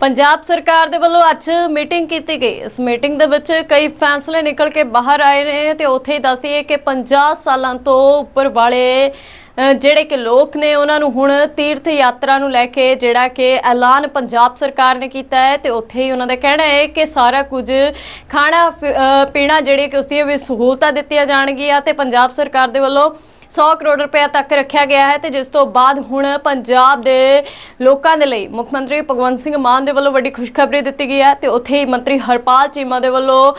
ਪੰਜਾਬ ਸਰਕਾਰ ਦੇ ਵੱਲੋਂ ਅੱਜ ਮੀਟਿੰਗ ਕੀਤੀ ਗਈ। ਇਸ ਮੀਟਿੰਗ ਦੇ ਵਿੱਚ ਕਈ ਫੈਸਲੇ ਨਿਕਲ ਕੇ ਬਾਹਰ ਆਏ ਨੇ ਤੇ ਉੱਥੇ ਹੀ ਦੱਸਦੀਏ ਕਿ 50 ਸਾਲਾਂ ਤੋਂ ਉੱਪਰ ਵਾਲੇ ਜਿਹੜੇ ਕਿ ਲੋਕ ਨੇ ਉਹਨਾਂ ਨੂੰ ਹੁਣ ਤੀਰਥ ਯਾਤਰਾ ਨੂੰ ਲੈ ਕੇ ਜਿਹੜਾ ਕਿ ਐਲਾਨ ਪੰਜਾਬ ਸਰਕਾਰ ਨੇ ਕੀਤਾ ਹੈ ਤੇ ਉੱਥੇ ਹੀ ਉਹਨਾਂ ਦਾ ਕਹਿਣਾ ਹੈ ਕਿ ਸਾਰਾ ਕੁਝ ਖਾਣਾ ਪੀਣਾ ਜਿਹੜੇ ਕਿ ਉਸ ਦੀਆਂ ਵੀ ਸਹੂਲਤਾਂ ਦਿੱਤੀਆਂ ਜਾਣਗੀਆਂ ਤੇ ਪੰਜਾਬ ਸਰਕਾਰ ਦੇ ਵੱਲੋਂ 100 ਕਰੋੜ ਰੁਪਏ ਤੱਕ ਰੱਖਿਆ ਗਿਆ ਹੈ ਤੇ ਜਿਸ ਤੋਂ ਬਾਅਦ ਹੁਣ ਪੰਜਾਬ ਦੇ ਲੋਕਾਂ ਦੇ ਲਈ ਮੁੱਖ ਮੰਤਰੀ ਭਗਵੰਤ ਸਿੰਘ ਮਾਨ ਦੇ ਵੱਲੋਂ ਵੱਡੀ ਖੁਸ਼ਖਬਰੀ ਦਿੱਤੀ ਗਈ ਹੈ ਤੇ ਉੱਥੇ ਹੀ ਮੰਤਰੀ ਹਰਪਾਲ ਚੀਮਾ ਦੇ ਵੱਲੋਂ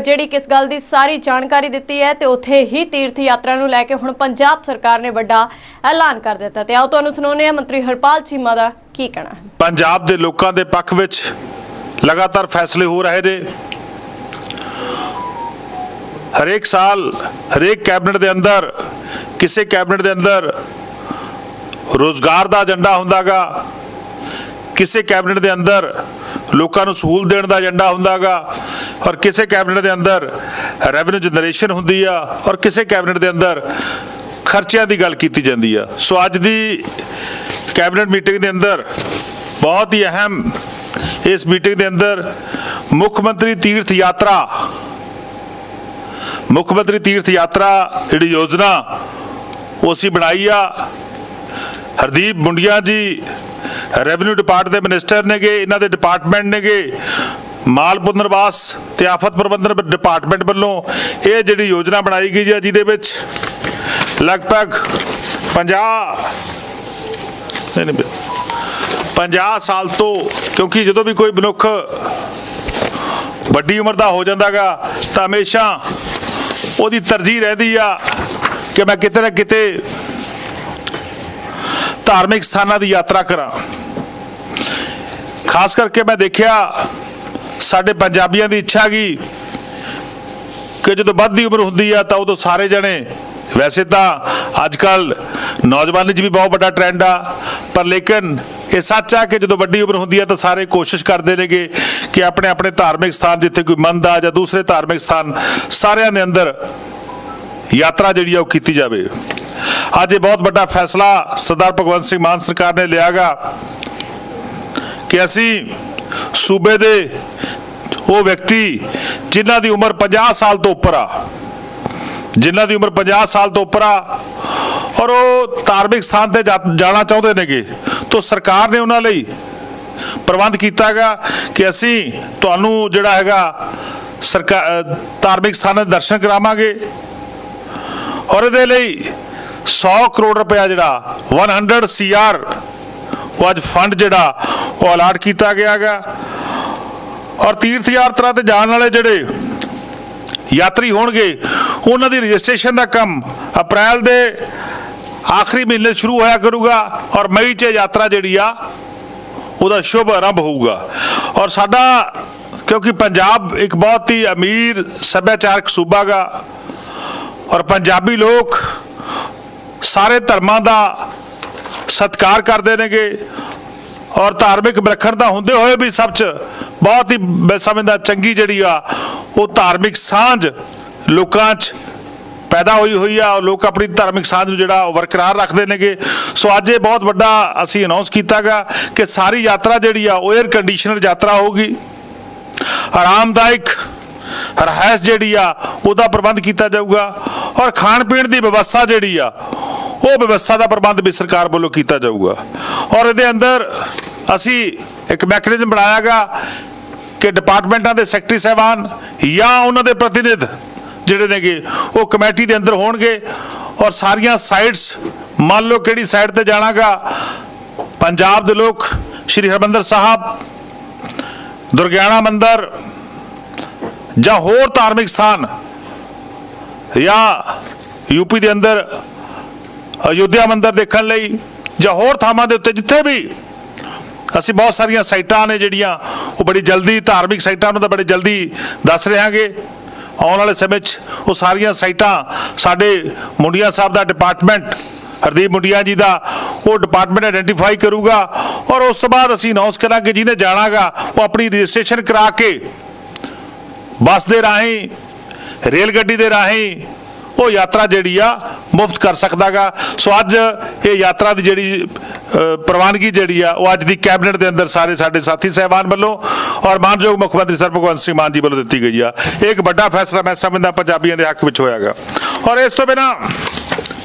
ਜਿਹੜੀ ਕਿਸ ਗੱਲ ਦੀ ਸਾਰੀ ਜਾਣਕਾਰੀ ਦਿੱਤੀ ਹੈ ਤੇ ਉੱਥੇ ਹੀ ਤੀਰਥ ਯਾਤਰਾ ਨੂੰ ਲੈ ਕੇ ਹੁਣ ਪੰਜਾਬ ਸਰਕਾਰ ਨੇ ਵੱਡਾ ਐਲਾਨ ਕਰ ਦਿੱਤਾ। ਤੇ ਆਓ ਤੁਹਾਨੂੰ ਸੁਣਾਉਂਦੇ ਹਾਂ ਮੰਤਰੀ ਹਰਪਾਲ ਚੀਮਾ ਦਾ ਕੀ ਕਹਿਣਾ ਹੈ। ਪੰਜਾਬ ਦੇ ਲੋਕਾਂ ਦੇ ਪੱਖ ਵਿੱਚ ਲਗਾਤਾਰ ਫੈਸਲੇ ਹੋ ਰਹੇ ਨੇ। ਹਰੇਕ ਸਾਲ ਹਰੇਕ ਕੈਬਨਿਟ ਦੇ ਅੰਦਰ ਕਿਸੇ ਕੈਬਨਿਟ ਦੇ ਅੰਦਰ ਰੋਜ਼ਗਾਰ ਦਾ ਏਜੰਡਾ ਹੁੰਦਾਗਾ, ਕਿਸੇ ਕੈਬਨਿਟ ਦੇ ਅੰਦਰ ਲੋਕਾਂ ਨੂੰ ਸਹੂਲਤ ਦੇਣ ਦਾ ਏਜੰਡਾ ਹੁੰਦਾਗਾ, ਔਰ ਕਿਸੇ ਕੈਬਨਿਟ ਦੇ ਅੰਦਰ ਰੈਵਨਿਊ ਜਨਰੇਸ਼ਨ ਹੁੰਦੀ ਆ, ਔਰ ਕਿਸੇ ਕੈਬਨਿਟ ਦੇ ਅੰਦਰ ਖਰਚਿਆਂ ਦੀ ਗੱਲ ਕੀਤੀ ਜਾਂਦੀ ਆ। ਸੋ ਅੱਜ ਦੀ ਕੈਬਨਿਟ ਮੀਟਿੰਗ ਦੇ ਅੰਦਰ ਬਹੁਤ ਹੀ ਅਹਿਮ ਇਸ ਮੀਟਿੰਗ ਦੇ ਅੰਦਰ ਮੁੱਖ ਮੰਤਰੀ ਤੀਰਥ ਯਾਤਰਾ, ਮੁੱਖ ਮੰਤਰੀ ਤੀਰਥ ਯਾਤਰਾ ਜਿਹੜੀ ਯੋਜਨਾ ਉਹ ਅਸੀਂ ਬਣਾਈ ਆ। ਹਰਦੀਪ ਮੁੰਡੀਆਂ ਜੀ ਰੈਵਨਿਊ ਡਿਪਾਰਟ ਦੇ ਮਿਨਿਸਟਰ ਨੇਗੇ, ਇਹਨਾਂ ਦੇ ਡਿਪਾਰਟਮੈਂਟ ਨੇਗੇ। ਮਾਲ ਪੁਨਰਵਾਸ ਤੇ ਆਫਤ ਪ੍ਰਬੰਧਨ ਡਿਪਾਰਟਮੈਂਟ ਵੱਲੋਂ ਇਹ ਜਿਹੜੀ ਯੋਜਨਾ ਬਣਾਈ ਗਈ ਹੈ ਜਿਹਦੇ ਵਿੱਚ ਲਗਭਗ 50 ਨਹੀਂ ਨਹੀਂ 50 ਸਾਲ ਤੋਂ, ਕਿਉਂਕਿ ਜਦੋਂ ਵੀ ਕੋਈ ਮਨੁੱਖ ਵੱਡੀ ਉਮਰ ਦਾ ਹੋ ਜਾਂਦਾਗਾ, ਤਾਂ ਹਮੇਸ਼ਾ ਉਹਦੀ ਤਰਜੀਹ ਰਹਿੰਦੀ ਆ। ਕਿ ਮੈਂ ਕਿਤੇ ਨਾ ਕਿਤੇ ਧਾਰਮਿਕ ਸਥਾਨਾਂ ਦੀ ਯਾਤਰਾ ਕਰਾਂ। ਖਾਸ ਕਰਕੇ ਮੈਂ ਦੇਖਿਆ ਸਾਡੇ ਪੰਜਾਬੀਆਂ ਦੀ ਇੱਛਾ ਗਈ ਕਿ ਜਦੋਂ ਵੱਧਦੀ ਉਮਰ ਹੁੰਦੀ ਆ ਤਾਂ ਉਦੋਂ ਸਾਰੇ ਜਣੇ ਵੈਸੇ ਤਾਂ ਅੱਜ ਕੱਲ ਨੌਜਵਾਨੀ 'ਚ ਵੀ ਬਹੁਤ ਵੱਡਾ ਟ੍ਰੈਂਡ ਆ, ਪਰ ਲੇਕਿਨ ਇਹ ਸੱਚ ਆ ਕਿ ਜਦੋਂ ਵੱਡੀ ਉਮਰ ਹੁੰਦੀ ਆ ਤਾਂ ਸਾਰੇ ਕੋਸ਼ਿਸ਼ ਕਰਦੇ ਨੇਗੇ ਕਿ ਆਪਣੇ ਆਪਣੇ ਧਾਰਮਿਕ ਸਥਾਨ ਜਿੱਥੇ ਕੋਈ ਮੰਦ ਆ ਜਾਂ ਦੂਸਰੇ ਧਾਰਮਿਕ ਸਥਾਨ ਸਾਰਿਆਂ ਦੇ ਅੰਦਰ ਯਾਤਰਾ ਜਿਹੜੀ ਆ ਉਹ ਕੀਤੀ ਜਾਵੇ। ਅੱਜ ਇਹ ਬਹੁਤ ਵੱਡਾ ਫੈਸਲਾ ਸਰਦਾਰ ਭਗਵੰਤ ਸਿੰਘ ਮਾਨ ਸਰਕਾਰ ਨੇ ਲਿਆਗਾ ਕਿ ਅਸੀਂ ਸੂਬੇ ਦੇ ਉਹ ਵਿਅਕਤੀ ਜਿਨ੍ਹਾਂ ਦੀ ਉਮਰ 50 ਸਾਲ ਤੋਂ ਉੱਪਰ ਆ, ਜਿਨ੍ਹਾਂ ਦੀ ਉਮਰ 50 ਸਾਲ ਤੋਂ ਉੱਪਰ ਆ, ਔਰ ਉਹ ਧਾਰਮਿਕ ਸਥਾਨ ਤੇ ਜਾ- ਜਾਣਾ ਚਾਹੁੰਦੇ ਨੇਗੇ, ਤੋਂ ਸਰਕਾਰ ਨੇ ਉਹਨਾਂ ਲਈ ਪ੍ਰਬੰਧ ਕੀਤਾਗਾ ਕਿ ਅਸੀਂ ਤੁਹਾਨੂੰ ਜਿਹੜਾ ਹੈਗਾ ਸਰਕਾਰ ਧਾਰਮਿਕ ਸਥਾਨਾਂ ਦੇ ਦਰਸ਼ਨ ਕਰਾਵਾਂਗੇ। ਔਰ ਇਹਦੇ ਲਈ 100 ਕਰੋੜ ਰੁਪਇਆ ਜਿਹੜਾ 100 ਸੀਆਰ ਉਹ ਅੱਜ ਫੰਡ ਜਿਹੜਾ, ਉਹ ਅਲਾਟ ਕੀਤਾ ਗਿਆਗਾ ਔਰ ਤੀਰਥ ਯਾਤਰਾ ਤੇ ਜਾਣ ਵਾਲੇ ਜਿਹੜੇ ਯਾਤਰੀ ਹੋਣਗੇ, ਉਹਨਾਂ ਦੀ ਰਜਿਸਟ੍ਰੇਸ਼ਨ ਦਾ ਕੰਮ ਅਪ੍ਰੈਲ ਦੇ ਆਖਰੀ ਮਹੀਨੇ ਸ਼ੁਰੂ ਹੋਇਆ ਕਰੂਗਾ ਔਰ ਮਈ 'ਚ ਯਾਤਰਾ ਜਿਹੜੀ ਆ, ਉਹਦਾ ਸ਼ੁਭ ਆਰੰਭ ਹੋਊਗਾ। ਔਰ ਸਾਡਾ, ਕਿਉਂਕਿ ਪੰਜਾਬ ਇੱਕ ਬਹੁਤ ਹੀ ਅਮੀਰ ਸੱਭਿਆਚਾਰਕ ਸੂਬਾ ਗਾ ਔਰ ਪੰਜਾਬੀ ਲੋਕ ਸਾਰੇ ਧਰਮਾਂ ਦਾ ਸਤਿਕਾਰ ਕਰਦੇ ਨੇਗੇ ਔਰ ਧਾਰਮਿਕ ਵਿਲੱਖਣਤਾ ਹੁੰਦੇ ਹੋਏ ਵੀ ਸਭ ਚ ਬਹੁਤ ਹੀ ਮੈਂ ਸਮਝਦਾ ਚੰਗੀ ਜਿਹੜੀ ਆ, ਉਹ ਧਾਰਮਿਕ ਸਾਂਝ ਲੋਕਾਂ 'ਚ ਪੈਦਾ ਹੋਈ ਹੋਈ ਆ ਔਰ ਲੋਕ ਆਪਣੀ ਧਾਰਮਿਕ ਸਾਂਝ ਨੂੰ ਜਿਹੜਾ ਉਹ ਬਰਕਰਾਰ ਰੱਖਦੇ ਨੇਗੇ। ਸੋ ਅੱਜ ਇਹ ਬਹੁਤ ਵੱਡਾ ਅਸੀਂ ਅਨਾਉਂਸ ਕੀਤਾਗਾ ਕਿ ਸਾਰੀ ਯਾਤਰਾ ਜਿਹੜੀ ਆ, ਉਹ 에ਅਰ ਕੰਡੀਸ਼ਨਰ ਯਾਤਰਾ ਹੋਊਗੀ। ਆਰਾਮਦਾਇਕ ਰਹਿਸ ਜਿਹੜੀ ਆ, ਉਹਦਾ ਪ੍ਰਬੰਧ ਕੀਤਾ ਜਾਊਗਾ ਔਰ ਖਾਣ ਪੀਣ ਦੀ ਵਿਵਸਥਾ ਜਿਹੜੀ ਆ, ਉਹ ਵਿਵਸਥਾ ਦਾ ਪ੍ਰਬੰਧ ਵੀ ਸਰਕਾਰ ਵੱਲੋਂ ਕੀਤਾ ਜਾਊਗਾ। ਔਰ ਇਹਦੇ ਅੰਦਰ ਅਸੀਂ ਇੱਕ ਮੈਕੈਨਿਜ਼ਮ ਬਣਾਇਆਗਾ ਕਿ ਡਿਪਾਰਟਮੈਂਟਾਂ ਦੇ ਸੈਕਟਰੀ ਸਹਿਬਾਨ ਜਾਂ ਉਹਨਾਂ ਦੇ ਪ੍ਰਤੀਨਿਧ ਜਿਹੜੇ ਨੇਗੇ, ਉਹ ਕਮੇਟੀ ਦੇ ਅੰਦਰ ਹੋਣਗੇ ਔਰ ਸਾਰੀਆਂ ਸਾਈਟਸ, ਮੰਨ ਲਓ ਕਿਹੜੀ ਸਾਈਡ ਤੇ ਜਾਣਾਗਾ, ਪੰਜਾਬ ਦੇ ਲੋਕ, ਸ਼੍ਰੀ ਹਰਬੰਦਰ ਸਾਹਿਬ, ਦੁਰਗਿਆਣਾ ਮੰਦਰ ਜਾਂ ਹੋਰ ਧਾਰਮਿਕ ਸਥਾਨ ਜਾਂ ਯੂਪੀ ਦੇ ਅੰਦਰ ਅਯੁੱਧਿਆ ਮੰਦਿਰ ਦੇਖਣ ਲਈ ਜਾਂ ਹੋਰ ਥਾਵਾਂ ਦੇ ਉੱਤੇ ਜਿੱਥੇ ਵੀ ਅਸੀਂ ਬਹੁਤ ਸਾਰੀਆਂ ਸਾਈਟਾਂ ਨੇ ਜਿਹੜੀਆਂ ਉਹ ਬੜੀ ਜਲਦੀ ਧਾਰਮਿਕ ਸਾਈਟਾਂ ਨੂੰ ਤਾਂ ਬੜੀ ਜਲਦੀ ਦੱਸ ਰਹਾਂਗੇ। ਆਉਣ ਵਾਲੇ ਸਮੇਂ 'ਚ ਉਹ ਸਾਰੀਆਂ ਸਾਈਟਾਂ ਸਾਡੇ ਮੁੰਡੀਆਂ ਸਾਹਿਬ ਦਾ ਡਿਪਾਰਟਮੈਂਟ, ਹਰਦੀਪ ਮੁੰਡੀਆਂ ਜੀ ਦਾ, ਉਹ ਡਿਪਾਰਟਮੈਂਟ ਆਇਡੈਂਟੀਫਾਈ ਕਰੂਗਾ ਔਰ ਉਸ ਤੋਂ ਬਾਅਦ ਅਸੀਂ ਅਨਾਉਂਸ ਕਰਾਂਗੇ ਜਿਹਨੇ ਜਾਣਾਗਾ ਉਹ ਆਪਣੀ ਰਜਿਸਟ੍ਰੇਸ਼ਨ ਕਰਾ ਕੇ ਬੱਸ ਦੇ ਰਾਹੀਂ, ਰੇਲ ਗੱਡੀ ਦੇ ਰਾਹੀਂ ਉਹ ਯਾਤਰਾ ਜਿਹੜੀ ਆ ਮੁਫਤ ਕਰ ਸਕਦਾਗਾ। ਸੋ ਅੱਜ ਇਹ ਯਾਤਰਾ ਦੀ ਜਿਹੜੀ ਪ੍ਰਵਾਨਗੀ ਜਿਹੜੀ ਆ, ਉਹ ਅੱਜ ਦੀ ਕੈਬਨਿਟ ਦੇ ਅੰਦਰ ਸਾਰੇ ਸਾਡੇ ਸਾਥੀ ਸਹਿਬਾਨ ਵੱਲੋਂ ਔਰ ਮਾਨਯੋਗ ਮੁੱਖ ਮੰਤਰੀ ਸਰ ਭਗਵੰਤ ਸਿੰਘ ਮਾਨ ਜੀ ਵੱਲੋਂ ਦਿੱਤੀ ਗਈ ਆ। ਇਹ ਇੱਕ ਵੱਡਾ ਫੈਸਲਾ ਮੈਂ ਸਮਝਦਾ ਪੰਜਾਬੀਆਂ ਦੇ ਹੱਕ ਵਿੱਚ ਹੋਇਆਗਾ। ਔਰ ਇਸ ਤੋਂ ਬਿਨਾ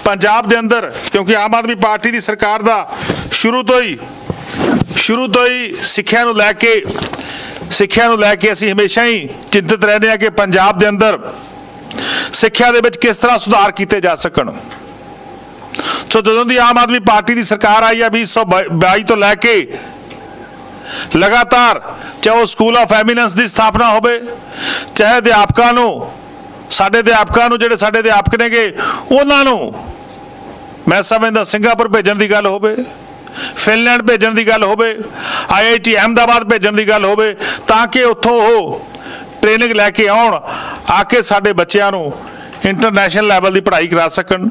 ਪੰਜਾਬ ਦੇ ਅੰਦਰ, ਕਿਉਂਕਿ ਆਮ ਆਦਮੀ ਪਾਰਟੀ ਦੀ ਸਰਕਾਰ ਦਾ ਸ਼ੁਰੂ ਤੋਂ ਹੀ, ਸ਼ੁਰੂ ਤੋਂ ਹੀ ਸਿੱਖਿਆ ਨੂੰ ਲੈ ਕੇ ਸਿੱਖਿਆ ਨੂੰ ਲੈ ਕੇ ਅਸੀਂ ਹਮੇਸ਼ਾ ਹੀ ਚਿੰਤਤ ਰਹਿੰਦੇ ਹਾਂ ਕਿ ਪੰਜਾਬ ਦੇ ਅੰਦਰ ਸਿੱਖਿਆ ਦੇ ਵਿੱਚ ਕਿਸ ਤਰ੍ਹਾਂ ਸੁਧਾਰ ਕੀਤੇ ਜਾ ਸਕਣ। ਸੋ ਜਦੋਂ ਦੀ ਆਮ ਆਦਮੀ ਪਾਰਟੀ ਦੀ ਸਰਕਾਰ ਆਈ ਹੈ 2022 ਤੋਂ ਲੈ ਕੇ ਲਗਾਤਾਰ ਚਾਹੇ ਉਹ ਸਕੂਲ ਆਫ ਐਮੀਨੈਂਸ ਦੀ ਸਥਾਪਨਾ ਹੋਵੇ, ਚਾਹੇ ਅਧਿਆਪਕਾਂ ਨੂੰ, ਸਾਡੇ ਅਧਿਆਪਕਾਂ ਨੂੰ, ਜਿਹੜੇ ਸਾਡੇ ਅਧਿਆਪਕ ਨੇਗੇ, ਉਹਨਾਂ ਨੂੰ ਮੈਂ ਸਮਝਦਾ ਸਿੰਗਾਪੁਰ ਭੇਜਣ ਦੀ ਗੱਲ ਹੋਵੇ। ਫਿਨਲੈਂਡ ਭੇਜਣ ਦੀ ਗੱਲ ਹੋਵੇ ਆਈਆਈਟੀ ਅਹਿਮਦਾਬਾਦ ਭੇਜਣ ਦੀ ਗੱਲ ਹੋਵੇ, ਤਾਂ ਕਿ ਉੱਥੋਂ ਉਹ ਟ੍ਰੇਨਿੰਗ ਲੈ ਕੇ ਆਉਣ, ਆ ਕੇ ਸਾਡੇ ਬੱਚਿਆਂ ਨੂੰ ਇੰਟਰਨੈਸ਼ਨਲ ਲੈਵਲ ਦੀ ਪੜ੍ਹਾਈ ਕਰਾ ਸਕਣ।